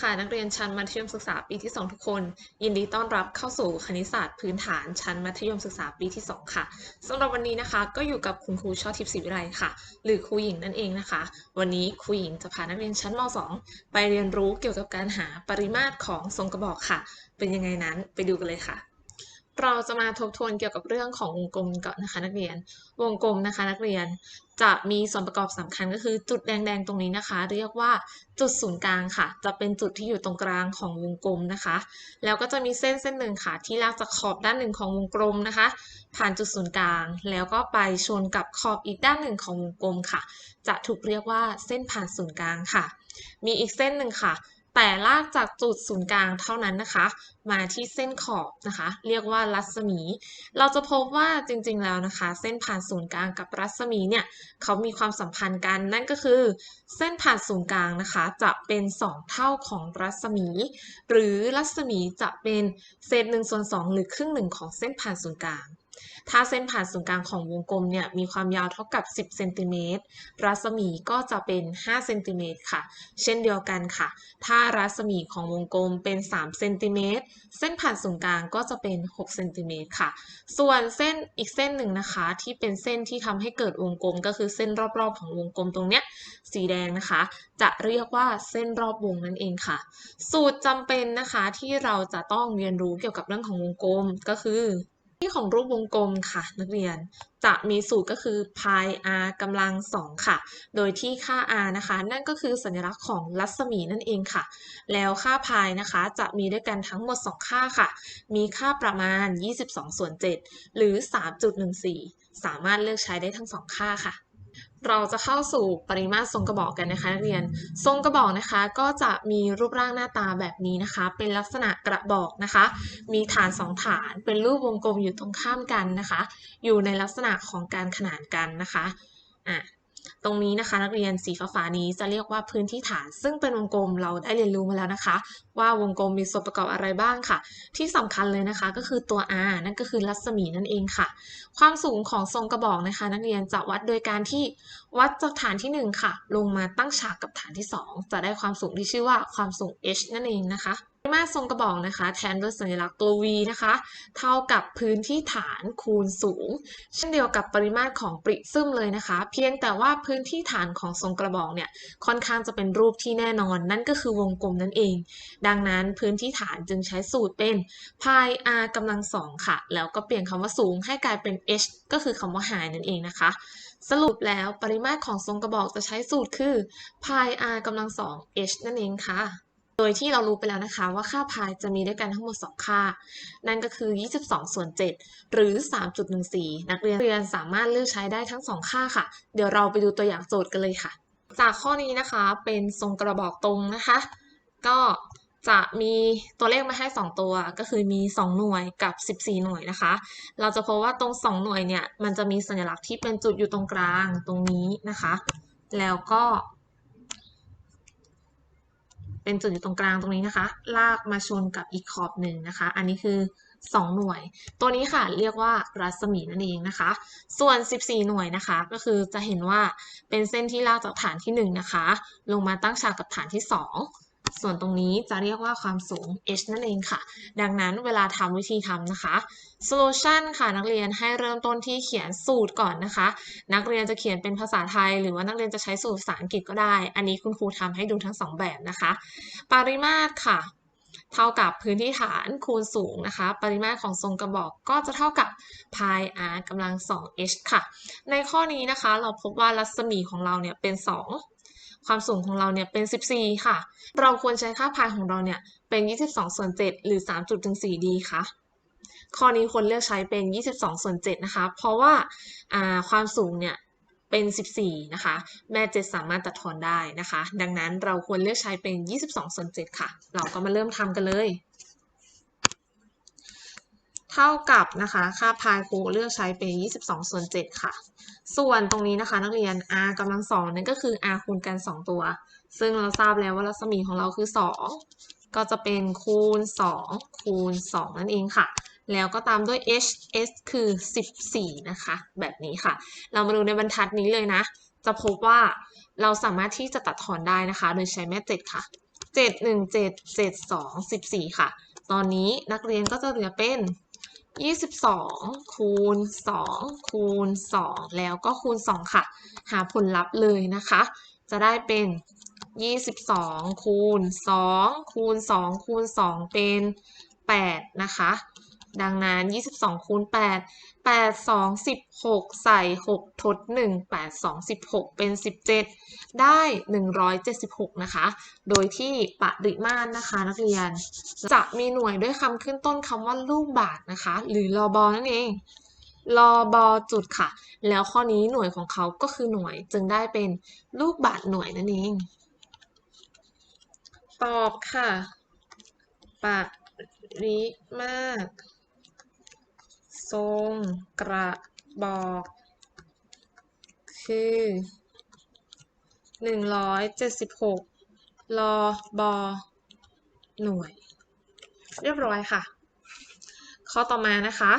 ค่ะ นักเรียนชั้นมัธยมศึกษาปีที่ 2 ทุกคน ยินดีต้อนรับเข้าสู่คณิตศาสตร์พื้นฐานชั้นมัธยมศึกษาปีที่ 2 ค่ะสำหรับวันนี้นะคะก็อยู่กับคุณครูช่อทิพย์ศรีวิไลค่ะ หรือครูหญิงนั่นเองนะคะ วันนี้ครูหญิงจะพานักเรียนชั้นม .2 ไปเรียนรู้เกี่ยวกับการหาปริมาตรของทรงกระบอกค่ะ เป็นยังไงนั้นไปดูกันเลยค่ะ เราจะมาทบทวนเกี่ยวกับเรื่องของวงกลมก่อนนะคะนักเรียน วงกลมนะคะนักเรียนจะมีส่วนประกอบสำคัญก็คือจุดแดงๆตรงนี้นะคะ เรียกว่าจุดศูนย์กลางค่ะ จะเป็นจุดที่อยู่ตรงกลางของวงกลมนะคะ แล้วก็จะมีเส้นเส้นหนึ่งค่ะ ที่ลากจากขอบด้านหนึ่งของวงกลมนะคะ ผ่านจุดศูนย์กลาง แล้วก็ไปชนกับขอบอีกด้านหนึ่งของวงกลมค่ะ จะถูกเรียกว่าเส้นผ่านศูนย์กลางค่ะ มีอีกเส้นหนึ่งค่ะ แต่ลากจากจุดศูนย์กลางเท่านั้นนะคะ มาที่เส้นขอบนะคะ เรียกว่ารัศมี เราจะพบว่าจริงๆแล้วนะคะ เส้นผ่านศูนย์กลางกับรัศมีเนี่ยเขามีความสัมพันธ์กันนั่นก็คือ เส้นผ่านศูนย์กลางนะคะ จะเป็น 2 เท่าของรัศมี หรือรัศมีจะเป็นเศษ1ส่วน2หรือครึ่งหนึ่งของเส้นผ่านศูนย์กลาง ถ้าเส้นผ่านศูนย์กลางของวงกลมเนี่ยมีความยาวเท่ากับ 10เซนติเมตรรัศมีก็จะเป็น5เซนติเมตรค่ะ เช่นเดียวกันค่ะ ถ้ารัศมีของวงกลมเป็น3เซนติเมตรเส้นผ่านศูนย์กลางก็จะเป็น6เซนติเมตรค่ะ ส่วนเส้นอีกเส้นหนึ่งนะคะ ที่เป็นเส้นที่ทำให้เกิดวงกลม ก็คือเส้นรอบๆ ของวงกลมตรงเนี้ยสีแดงนะคะ จะเรียกว่าเส้นรอบวงนั่นเองค่ะ สูตรจำเป็นนะคะที่เราจะต้องเรียนรู้เกี่ยวกับเรื่องของวงกลมก็คือ ที่ของรูปวงกลมค่ะ นักเรียนจะมีสูตรก็คือ pi r กำลังสองค่ะ โดยที่ค่า r นะคะ นั่นก็คือสัญลักษณ์ของรัศมีนั่นเองค่ะ แล้วค่า pi นะคะจะมีด้วยกันทั้งหมด 2 ค่าค่ะ มีค่าประมาณ 22 ส่วน 7 หรือ 3.14 สามารถเลือกใช้ได้ทั้ง 2 ค่าค่ะ เราจะเข้าสู่ปริมาตรทรงกระบอกกันนะคะนักเรียน ทรงกระบอกนะคะก็จะมีรูปร่างหน้าตาแบบนี้นะคะ เป็นลักษณะกระบอกนะคะ มีฐานสองฐานเป็นรูปวงกลมอยู่ตรงข้ามกันนะคะ อยู่ในลักษณะของการขนานกันนะคะอะ ตรงนี้นะคะนักเรียนสีฟ้านี้จะเรียกว่าพื้นที่ฐาน ซึ่งเป็นวงกลมเราได้เรียนรู้มาแล้วนะคะ ว่าวงกลมมีส่วนประกอบอะไรบ้างค่ะ ที่สำคัญเลยนะคะก็คือตัว r นั่นก็คือรัศมีนั่นเองค่ะ ความสูงของทรงกระบอกนะคะ นักเรียนจะวัดโดยการที่วัดจากฐานที่ 1 ค่ะ ลงมาตั้งฉากกับฐานที่ 2 จะได้ความสูงที่ชื่อว่าความสูง h นั่นเองนะคะ มาตรทรงกระบอกนะคะ แทนด้วยสัญลักษณ์ตัว v นะคะ เท่ากับพื้นที่ฐานคูณสูง เช่นเดียวกับปริมาตรของปริซึมเลยนะคะ เพียงแต่ว่าพื้นที่ฐานของทรงกระบอกเนี่ยค่อนข้างจะเป็นรูปที่แน่นอน นั่นก็คือวงกลมนั่นเอง ดังนั้นพื้นที่ฐานจึงใช้สูตรเป็น pi r กำลังสองค่ะ แล้วก็เปลี่ยนคำว่าสูงให้กลายเป็น h ก็คือคำว่า high นั่นเองนะคะ สรุปแล้วปริมาตรของทรงกระบอกจะใช้สูตรคือ pi r กำลังสอง h นั่นเองค่ะ โดยที่เรารู้ไปแล้วนะคะว่าค่า pi จะมีด้วยกันทั้งหมด 2 ค่า นั่นก็คือ 22 ส่วน 7 หรือ 3.14 นักเรียนเรียนสามารถเลือกใช้ได้ทั้ง 2 ค่าค่ะ เดี๋ยวเราไปดูตัวอย่างโจทย์กันเลยค่ะ จากข้อนี้นะคะเป็นทรงกระบอกตรงนะคะ ก็จะมีตัวเลขมาให้ 2 ตัวก็คือมี 2 หน่วยกับ 14 หน่วยนะคะ เราจะพบว่าตรง 2 หน่วยเนี่ยมันจะมีสัญลักษณ์ที่เป็นจุดอยู่ตรงกลางตรงนี้นะคะ แล้วก็ เป็นจุดอยู่ตรงกลางตรงนี้นะคะ ลากมาชนกับอีกขอบหนึ่งนะคะ อันนี้คือ 2 หน่วย ตัวนี้ค่ะเรียกว่ารัศมีนั่นเองนะคะ ส่วน 14 หน่วยนะคะ ก็คือจะเห็นว่าเป็นเส้นที่ลากจากฐานที่ 1 นะคะ ลงมาตั้งฉากกับฐานที่ 2 ส่วนตรงนี้จะเรียกว่าความสูง h นั่นเองค่ะ ดังนั้นเวลาทำวิธีทำนะคะ solution ค่ะนักเรียนให้เริ่มต้นที่เขียนสูตรก่อนนะคะ นักเรียนจะเขียนเป็นภาษาไทย หรือว่านักเรียนจะใช้สูตรภาษาอังกฤษก็ได้ อันนี้คุณครูทำให้ดูทั้งสองแบบนะคะ ปริมาตรค่ะ เท่ากับพื้นที่ฐานคูณสูงนะคะ ปริมาตรของทรงกระบอกก็จะเท่ากับ pi r กำลัง 2h ค่ะ ในข้อนี้นะคะเราพบว่ารัศมีของเราเนี่ยเป็น 2 ความสูงของเราเนี่ยเป็น 14 ค่ะ เราควรใช้ค่าพายของเราเนี่ยเป็น 22 ส่วน 7 หรือ 3.14ดีคะข้อนี้ควรเลือกใช้เป็น 22 ส่วน 7 นะคะ เพราะว่าความสูงเนี่ยเป็น 14 นะคะ แม่ 7 สามารถตัดทอนได้นะคะ ดังนั้นเราควรเลือกใช้เป็น 22 ส่วน 7 ค่ะ เราก็มาเริ่มทำกันเลย เท่ากับนะคะค่าพายครูเลือกใช้เป็น 22 ส่วน 7 ค่ะ ส่วนตรงนี้นะคะนักเรียน r กำลังสองนั่นก็คือ r คูณกัน 2 ตัว ซึ่งเราทราบแล้วว่ารัศมีของเราคือ 2 ก็จะเป็นคูณ 2 คูณ 2 นั่นเองค่ะ แล้วก็ตามด้วย h s คือ 14 นะคะ แบบนี้ค่ะ เรามาดูในบรรทัดนี้เลยนะ จะพบว่าเราสามารถที่จะตัดทอนได้นะคะ โดยใช้แม่เจ็ดค่ะเจ็ดหนึ่งเจ็ดเจ็ดสองสิบสี่ค่ะ ตอนนี้นักเรียนก็จะเหลือเป็น ยี่สิบสองคูณสองคูณสองแล้วก็คูณสองค่ะ หาผลลัพธ์เลยนะคะ จะได้เป็นยี่สิบสองคูณสองคูณสองคูณสองเป็นแปดนะคะ ดังนั้น 22 คูณ 8 8 2 16 ใส่ 6 ทด 1 8 2 16 เป็น 17 ได้ 176 นะคะ โดยที่ปริมาตรนะคะนักเรียน จะมีหน่วยด้วยคำขึ้นต้นคำว่าลูกบาทนะคะ หรือรอบอนั่นเองรอบอจุดค่ะ แล้วข้อนี้หน่วยของเขาก็คือหน่วยจึงได้เป็นลูกบาทหน่วยนั่นเอง ตอบค่ะปริมาตร ทรงกระบอก คือหนึ่งร้อยเจ็ดสิบหกลอบอหน่วย เรียบร้อยค่ะ ข้อต่อมานะคะ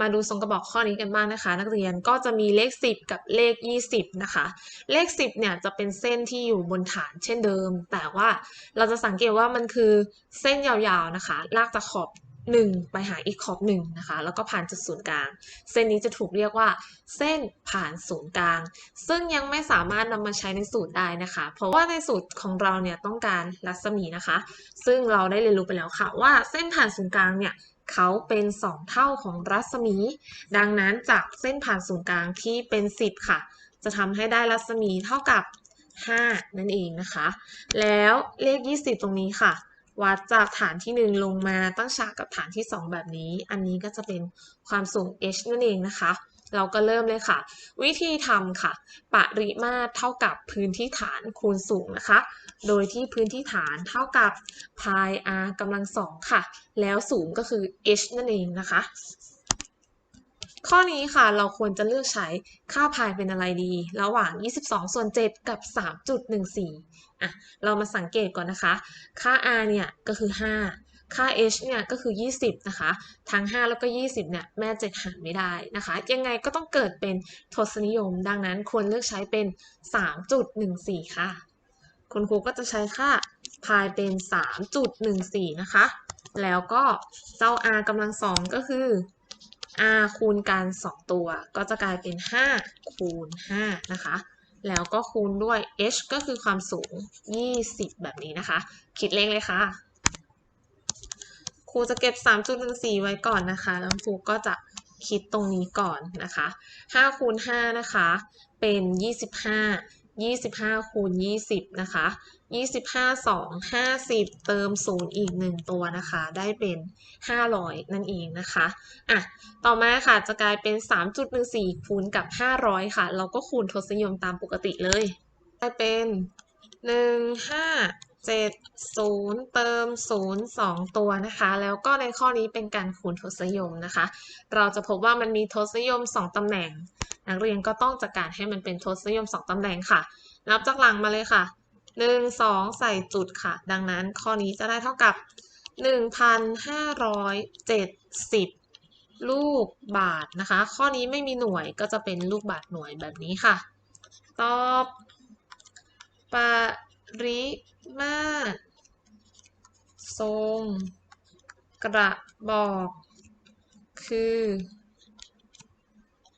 มาดูทรงกระบอกข้อนี้กันบ้างนะคะ นักเรียนก็จะมีเลข 10 กับเลข 20 นะคะ เลข 10 เนี่ยจะเป็นเส้นที่อยู่บนฐานเช่นเดิม แต่ว่าเราจะสังเกตว่ามันคือเส้นยาวๆนะคะ ลากจากขอบ 1 ไปหาอีกขอบ1นะคะ แล้วก็ผ่านจุดศูนย์กลาง เส้นนี้จะถูกเรียกว่า เส้นผ่านศูนย์กลาง ซึ่งยังไม่สามารถนำมาใช้ในสูตรได้นะคะ เพราะว่าในสูตรของเราเนี่ยต้องการรัศมีนะคะ ซึ่งเราได้เรียนรู้ไปแล้วค่ะว่าเส้นผ่านศูนย์กลางเนี่ยเขาเป็น 2 เท่าของรัศมี ดังนั้นจากเส้นผ่านศูนย์กลางที่เป็น 10 ค่ะ จะทำให้ได้รัศมีเท่ากับ 5 นั่นเองนะคะ แล้วเลข 20 ตรงนี้ค่ะ วัดจากฐานที่ 1 ลงมาตั้งฉากกับฐานที่ 2 แบบนี้ อันนี้ก็จะเป็นความสูง h นั่นเองนะคะ เราก็เริ่มเลยค่ะ วิธีทำค่ะ ปริมาตรเท่ากับพื้นที่ฐานคูณสูงนะคะ โดยที่พื้นที่ฐานเท่ากับ pi r กำลังสองค่ะ แล้วสูงก็คือ h นั่นเองนะคะ ข้อนี้ค่ะเราควรจะเลือกใช้ค่า pi เป็นอะไรดี ระหว่าง 22 ส่วน 7 กับ 3.14อะเรามาสังเกตก่อนนะคะ ค่า r เนี่ยก็คือ 5 ค่า h เนี่ยก็คือ 20 นะคะ ทั้ง 5 แล้วก็ 20 เนี่ยแม่ 7 หารไม่ได้นะคะ ยังไงก็ต้องเกิดเป็นทศนิยม ดังนั้นควรเลือกใช้เป็น 3.14 ค่ะ คุณครูก็จะใช้ค่า pi เป็น 3.14 นะคะ แล้วก็เจ้า r กำลังสองก็คือ r คูณกัน 2 ตัว ก็จะกลายเป็น 5 คูณ 5 นะคะ แล้วก็คูณด้วย h ก็คือความสูง 20 แบบนี้นะคะ คิดเลขเลยค่ะ ครูจะเก็บ 3.14 ไว้ก่อนนะคะ แล้วครูก็จะคิดตรงนี้ก่อนนะคะ5คูณ5นะคะ เป็น 25 25คูณ20 นะคะ 25 2 50 เติม 0 อีก 1 ตัวนะคะ ได้เป็น 500 นั่นเองนะคะอะต่อมาค่ะจะกลายเป็น 3.14 คูณกับ 500 ค่ะ เราก็คูณทศนิยมตามปกติเลยได้เป็น 1 5 7 0 เติม 0 2 ตัวนะคะ แล้วก็ในข้อนี้เป็นการคูณทศนิยมนะคะ เราจะพบว่ามันมีทศนิยม 2 ตำแหน่ง นักเรียนก็ต้องจัดการให้มันเป็นทศนิยม 2 ตำแหน่งค่ะ นับจากหลังมาเลยค่ะ 1 2 ใส่จุดค่ะ ดังนั้นข้อนี้จะได้เท่ากับ 1,570 ลูกบาทนะคะ ข้อนี้ไม่มีหน่วยก็จะเป็นลูกบาทหน่วยแบบนี้ค่ะ ตอบปริมาตรทรงกระบอกคือ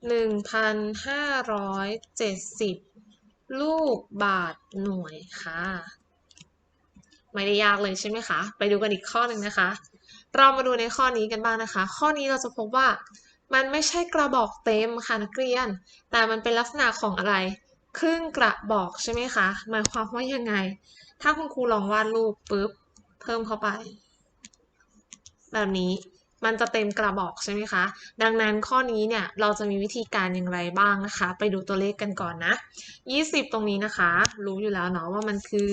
1,570 ลูกบาทหน่วยค่ะ ไม่ได้ยากเลยใช่ไหมคะ ไปดูกันอีกข้อหนึ่งนะคะ เรามาดูในข้อนี้กันบ้างนะคะ ข้อนี้เราจะพบว่ามันไม่ใช่กระบอกเต็มค่ะนักเรียน แต่มันเป็นลักษณะของอะไร ครึ่งกระบอกใช่ไหมคะ หมายความว่ายังไง ถ้าคุณครูลองวาดรูปปุ๊บ เพิ่มเข้าไป แบบนี้ มันจะเต็มกระบอกใช่ไหมคะ ดังนั้นข้อนี้เนี่ยเราจะมีวิธีการอย่างไรบ้างนะคะ ไปดูตัวเลขกันก่อนนะ 20 ตรงนี้นะคะ รู้อยู่แล้วเนาะว่ามันคือ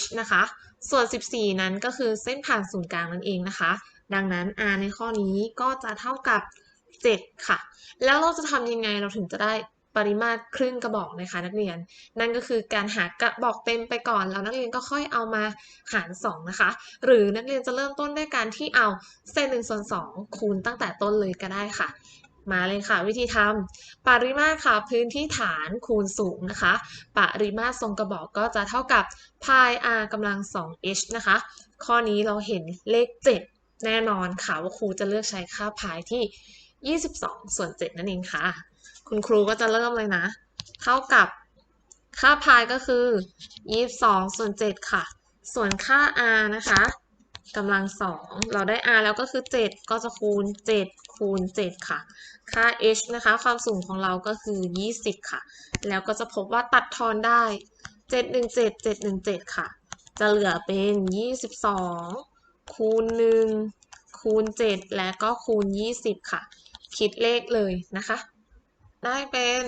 h นะคะ ส่วน 14 นั้นก็คือเส้นผ่านศูนย์กลางนั่นเองนะคะ ดังนั้น r ในข้อนี้ก็จะเท่ากับ 7 ค่ะ แล้วเราจะทำยังไงเราถึงจะได้ ปริมาตรครึ่งกระบอกนะคะนักเรียน นั่นก็คือการหากระบอกเต็มไปก่อน แล้วนักเรียนก็ค่อยเอามาหาร 2 นะคะ หรือนักเรียนจะเริ่มต้นด้วยการที่เอาเศษ1ส่วน2คูณตั้งแต่ต้นเลยก็ได้ค่ะ มาเลยค่ะ วิธีทำปริมาตรค่ะพื้นที่ฐานคูณสูงนะคะปริมาตรทรงกระบอกก็จะเท่ากับ pi r กำลัง 2h นะคะ ข้อนี้เราเห็นเลข 7 แน่นอนค่ะว่าครูจะเลือกใช้ค่า pi ที่ 22 ส่วน 7 นั่นเองค่ะ คุณครูก็จะเริ่มเลยนะ เท่ากับค่า pi ก็คือ 22 ส่วน 7 ค่ะ ส่วนค่า r นะคะกำลัง2เราได้ r แล้วก็คือ 7 ก็จะคูณ 7 คูณ 7 ค่ะ ค่า h นะคะ ความสูงของเราก็คือ 20 ค่ะ แล้วก็จะพบว่าตัดทอนได้ 717 717 ค่ะ จะเหลือเป็น 22 คูณ 1 คูณ 7 และก็คูณ 20 ค่ะ คิดเลขเลยนะคะ ได้เป็น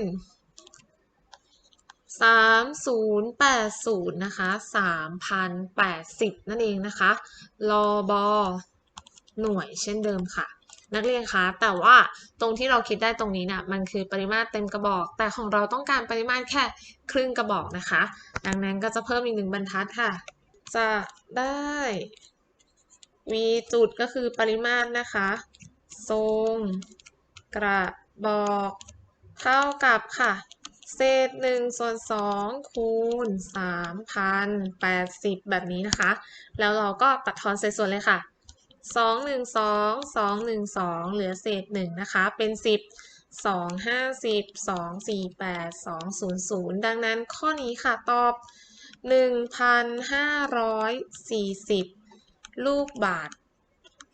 3080นะคะ3080นั่นเองนะคะรอบอหน่วยเช่นเดิมค่ะ นักเรียนคะแต่ว่าตรงที่เราคิดได้ตรงนี้นะ่ะมันคือปริมาตรเต็มกระบอก แต่ของเราต้องการปริมาตรแค่ครึ่งกระบอกนะคะ ดังนั้นก็จะเพิ่มอีกหนึ่งบรรทัดค่ะ จะได้ v จุดก็คือปริมาตรนะคะ ทรงกระบอก เท่ากับค่ะ เศษหนึ่งส่วนสองคูณสามพันแปดสิบแบบนี้นะคะ แล้วเราก็ตัดทอนเศษส่วนเลยค่ะสองหนึ่งสองสองหนึ่งสองเหลือเศษหนึ่งนะคะ เป็นสิบสองห้าสิบสองสี่แปดสองศูนย์ศูนย์ดังนั้นข้อนี้ค่ะตอบหนึ่งพันห้าร้อยสี่สิบลูกบาท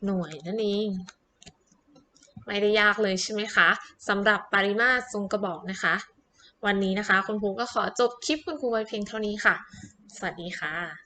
หน่วยนั่นเอง ไม่ได้ยากเลยใช่ไหมคะสำหรับปริมาตรทรงกระบอกนะคะ วันนี้นะคะ คุณครูก็ขอจบคลิปคุณครูไว้เพียงเท่านี้ค่ะ สวัสดีค่ะ